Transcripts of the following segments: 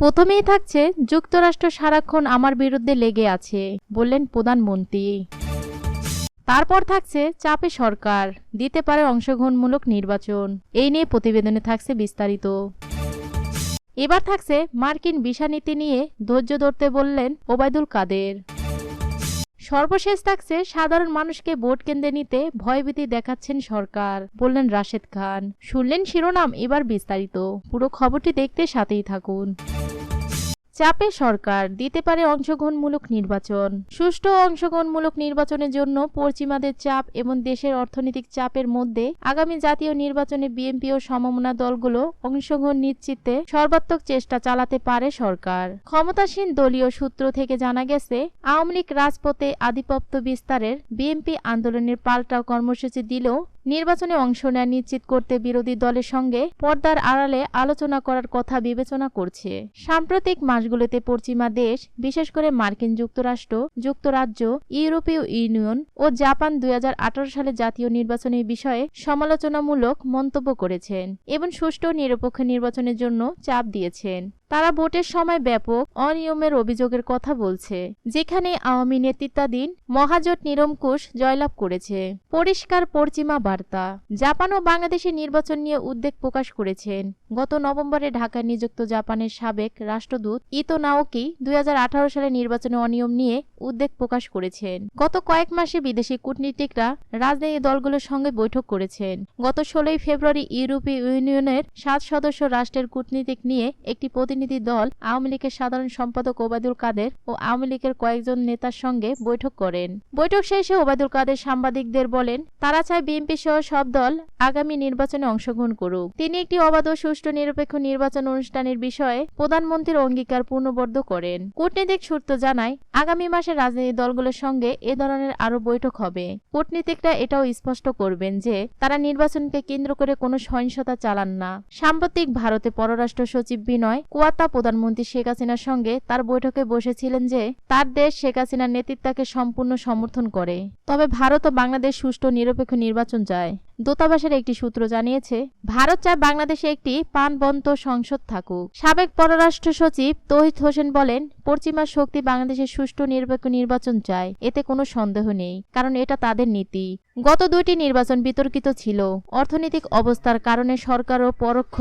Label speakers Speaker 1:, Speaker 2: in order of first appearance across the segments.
Speaker 1: প্রথমেই থাকছে, যুক্তরাষ্ট্র সারাক্ষণ আমার বিরুদ্ধে লেগে আছে, বললেন প্রধানমন্ত্রী। তারপর থাকছে, চাপে সরকার, দিতে পারে অংশগ্রহণমূলক নির্বাচন। এই নিয়ে প্রতিবেদনে থাকছে বিস্তারিত। এবার থাকছে, মার্কিন ভিসা নীতি নিয়ে ধৈর্য ধরতে বললেন ওবায়দুল কাদের। সর্বশেষ থাকছে সাধারণ মানুষকে ভোট কেন্দ্রে নিতে ভয়ভীতি দেখাচ্ছেন সরকার, বললেন রাশেদ খান। শুনলেন শিরোনাম, এবার বিস্তারিত। পুরো খবরটি দেখতে সাথেই থাকুন। চাপে সরকার, দিতে পারে অংশগ্রহণমূলক নির্বাচন। সুষ্ঠু অংশগ্রহণমূলক নির্বাচনের জন্য পশ্চিমাদের চাপ এবং দেশের অর্থনৈতিক চাপের মধ্যে আগামী জাতীয় নির্বাচনে বিএনপি ও সমমনা দলগুলো অংশগ্রহণ নিশ্চিতে সর্বাত্মক চেষ্টা চালাতে পারে সরকার। ক্ষমতাসীন দলীয় সূত্র থেকে জানা গেছে, আওয়ামী লীগ রাজপথে আধিপত্য বিস্তারের বিএনপি আন্দোলনের পাল্টা কর্মসূচি দিলেও নির্বাচনে অংশ নেওয়া নিশ্চিত করতে বিরোধী দলের সঙ্গে পর্দার আড়ালে আলোচনা করার কথা বিবেচনা করছে। সাম্প্রতিক মাসগুলোতে পশ্চিমা দেশ, বিশেষ করে মার্কিন যুক্তরাষ্ট্র, যুক্তরাজ্য, ইউরোপীয় ইউনিয়ন ও জাপান দুই হাজার আঠারো সালে জাতীয় নির্বাচনের বিষয়ে সমালোচনামূলক মন্তব্য করেছেন এবং সুষ্ঠু নিরপেক্ষ নির্বাচনের জন্য চাপ দিয়েছেন। তারা ভোটের সময় ব্যাপক অনিয়মের অভিযোগের কথা বলছে, যেখানে আওয়ামী নেতৃত্বাধীন মহাজোট নিরঙ্কুশ জয়লাভ করেছে। পরিষ্কার পশ্চিমা বার্তা। জাপান ও বাংলাদেশের নির্বাচন নিয়ে উদ্বেগ প্রকাশ করেছেন। গত নভেম্বরে ঢাকায় নিযুক্ত জাপানের সাবেক রাষ্ট্রদূত ইতো নাওকি দুই সালে নির্বাচনে অনিয়ম নিয়ে উদ্বেগ প্রকাশ করেছেন। গত কয়েক মাসে বিদেশি কূটনীতিকরা রাজনৈতিক দলগুলোর সঙ্গে বৈঠক করেছেন। গত ষোলোই ফেব্রুয়ারি ইউরোপীয় ইউনিয়নের সাত সদস্য রাষ্ট্রের কূটনীতিক নিয়ে একটি প্রতিনিধি দল আওয়ামী লীগের সাধারণ সম্পাদক ওবায়দুল কাদের ও আওয়ামী লীগের কয়েকজন নেতার সঙ্গে বৈঠক করেন। বৈঠক শেষে ওবায়দুল কাদের সাংবাদিকদের বলেন, তারা চায় বিএনপি সহ সব দল আগামী নির্বাচনে অংশগ্রহণ করুক। তিনি একটি অবাধ ও সুষ্ঠু নিরপেক্ষ নির্বাচন অনুষ্ঠানের বিষয়ে প্রধানমন্ত্রীর অঙ্গীকার পূর্ণবদ্ধ করেন। কূটনীতিক সূত্র জানায়, আগামী মাসে রাজনৈতিক দলগুলোর সঙ্গে এ ধরনের আরও বৈঠক হবে। কূটনীতিকরা এটাও স্পষ্ট করবেন যে, তারা নির্বাচনকে কেন্দ্র করে কোনো সহিংসতা চালান না। সাম্প্রতিক ভারতে পররাষ্ট্র সচিব বিনয় কুয়াতা প্রধানমন্ত্রী শেখ হাসিনার সঙ্গে তার বৈঠকে বসেছিলেন যে, তার দেশ শেখ হাসিনার নেতৃত্বকে সম্পূর্ণ সমর্থন করে। তবে ভারত ও বাংলাদেশ সুষ্ঠু নিরপেক্ষ নির্বাচন চায়। দূতাবাসের একটি সূত্র জানিয়েছে, ভারত চায় বাংলাদেশে একটি পানবন্ত সংসদ থাকুক। সাবেক পররাষ্ট্র সচিব তহিদ হোসেন বলেন, পশ্চিমা শক্তি বাংলাদেশের সুষ্ঠু নিরপেক্ষ নির্বাচন চায়, এতে কোনো সন্দেহ নেই, কারণ এটা তাদের নীতি। গত দুইটি নির্বাচন বিতর্কিত ছিল। অর্থনৈতিক অবস্থার কারণে সরকার ও পরোক্ষ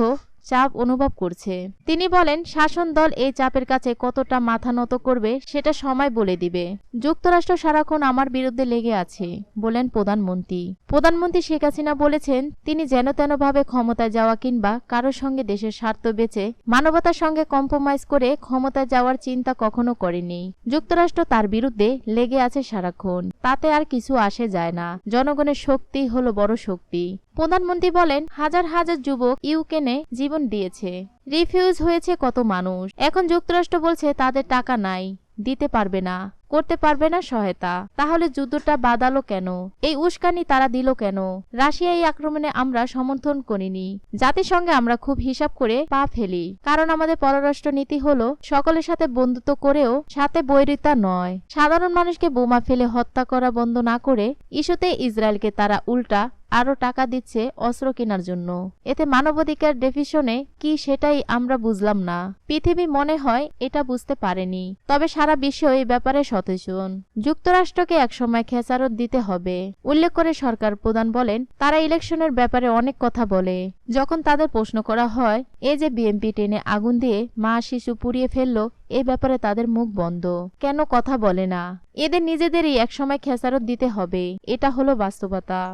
Speaker 1: চাপ অনুভব করছে। তিনি বলেন, শাসন দল এই চাপের কাছে কতটা মাথা নত করবে সেটা সময় বলে দিবে। যুক্তরাষ্ট্র সারাক্ষণ আমার বিরুদ্ধে লেগে আছে, বলেন প্রধানমন্ত্রী। প্রধানমন্ত্রী শেখ হাসিনা বলেছেন, তিনি যেন তেনভাবে ক্ষমতায় যাওয়া কিংবা কারোর সঙ্গে দেশের স্বার্থ বেচে মানবতার সঙ্গে কম্প্রোমাইজ করে ক্ষমতায় যাওয়ার চিন্তা কখনো করেনি যুক্তরাষ্ট্র তার বিরুদ্ধে লেগে আছে সারাক্ষণ, তাতে আর কিছু আসে যায় না। জনগণের শক্তি হলো বড় শক্তি। প্রধানমন্ত্রী বলেন, হাজার হাজার যুবক ইউক্রেনে জীবন দিয়েছে। রিফিউজ হয়েছে কত মানুষ। এখন যুক্তরাষ্ট্র বলছে, তাদের টাকা নাই, দিতে পারবে না, করতে পারবে না সহায়তা। তাহলে যুদ্ধটা বাদালো কেন? এই উস্কানি তারা দিল কেন? রাশিয়া এই আক্রমণে আমরা সমর্থন করিনি। জাতিসংঘে আমরা খুব হিসাব করে পা ফেলি। কারণ আমাদের পররাষ্ট্র নীতি হলো, সকলের সাথে বন্ধুত্ব করেও সাথে বৈরিতা নয়। সাধারণ মানুষকে বোমা ফেলে হত্যা করা বন্ধ না করে, ইস্যুতে ইসরায়েলকে তারা উল্টা আরও টাকা দিচ্ছে অস্ত্র কেনার জন্য। এতে মানবাধিকার ডেফিশনে কি সেটাই আমরা বুঝলাম না। পৃথিবী মনে হয় এটা বুঝতে পারেনি। তবে সারা বিশ্ব এই ব্যাপারে সচেতন। যুক্তরাষ্ট্রকে একসময় খেসারত দিতে হবে। উল্লেখ করে সরকার প্রধান বলেন, তারা ইলেকশনের ব্যাপারে অনেক কথা বলে। যখন তাদের প্রশ্ন করা হয় এই যে বিএমপি টেনে আগুন দিয়ে মা শিশু পুড়িয়ে ফেলল, এ ব্যাপারে তাদের মুখ বন্ধ। কেন কথা বলে না? এদের নিজেদেরই একসময় খেসারত দিতে হবে। এটা হলো বাস্তবতা।